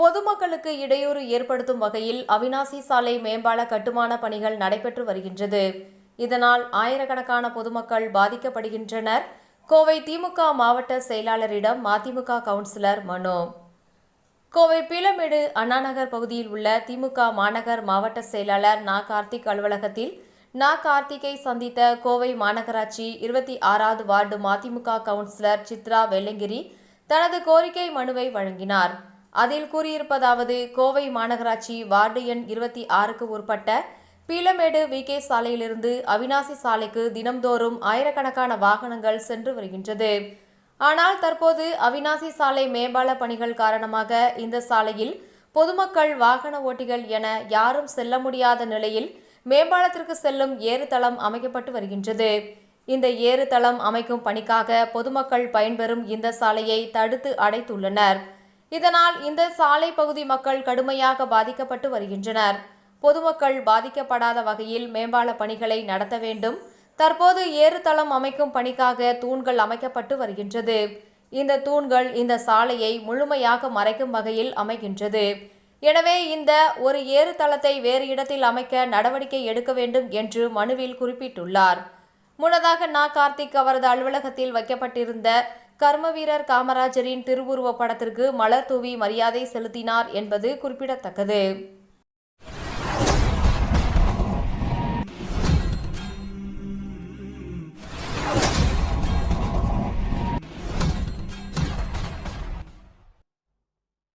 பொதுமக்களுக்கு இடையூறு ஏற்படுத்தும் வகையில் அவினாசி சாலை மேம்பால கட்டுமான பணிகள் நடைபெற்று வருகின்றது. இதனால் ஆயிரக்கணக்கான பொதுமக்கள் பாதிக்கப்படுகின்றனர். கோவை திமுக மாவட்ட செயலாளரிடம் மதிமுக கவுன்சிலர் மனு. கோவை பீளமேடு அண்ணாநகர் பகுதியில் உள்ள திமுக மாநகர் மாவட்ட செயலாளர் நா. கார்த்திக் அலுவலகத்தில் நா. கார்த்திகை சந்தித்த கோவை மாநகராட்சி இருபத்தி ஆறாவது வார்டு மதிமுக கவுன்சிலர் சித்ரா வெள்ளங்கிரி தனது கோரிக்கை மனுவை வழங்கினார். அதில் கூறியிருப்பதாவது கோவை மாநகராட்சி வார்டு எண் இருபத்தி ஆறுக்கு உட்பட்ட பீலமேடு வி கே சாலையிலிருந்து அவினாசி சாலைக்கு தினம்தோறும் ஆயிரக்கணக்கான வாகனங்கள் சென்று வருகின்றது. ஆனால் தற்போது அவினாசி சாலை மேம்பால பணிகள் காரணமாக இந்த சாலையில் பொதுமக்கள் வாகன ஓட்டிகள் என யாரும் செல்ல முடியாத நிலையில் மேம்பாலத்திற்கு செல்லும் ஏறுதளம் அமைக்கப்பட்டு வருகின்றது. இந்த ஏறுதளம் அமைக்கும் பணிக்காக பொதுமக்கள் பயன்பெறும் இந்த சாலையை தடுத்து அடைத்துள்ளனர். இதனால் இந்த சாலை பகுதி மக்கள் கடுமையாக பாதிக்கப்பட்டு வருகின்றனர். பொதுமக்கள் பாதிக்கப்படாத வகையில் மேம்பால பணிகளை நடத்த வேண்டும். தற்போது ஏறுதளம் அமைக்கும் பணிக்காக தூண்கள் அமைக்கப்பட்டு வருகின்றது. இந்த தூண்கள் இந்த சாலையை முழுமையாக மறைக்கும் வகையில் அமைகின்றது. எனவே இந்த ஒரு ஏறுதளத்தை வேறு இடத்தில் அமைக்க நடவடிக்கை எடுக்க வேண்டும் என்று மனுவில் குறிப்பிட்டுள்ளார். முன்னதாக நா கார்த்திக் அவரது அலுவலகத்தில் வைக்கப்பட்டிருந்த கர்ம வீரர் காமராஜரின் திருவுருவப் படத்திற்கு மலர் தூவி மரியாதை செலுத்தினார் என்பது குறிப்பிடத்தக்கது.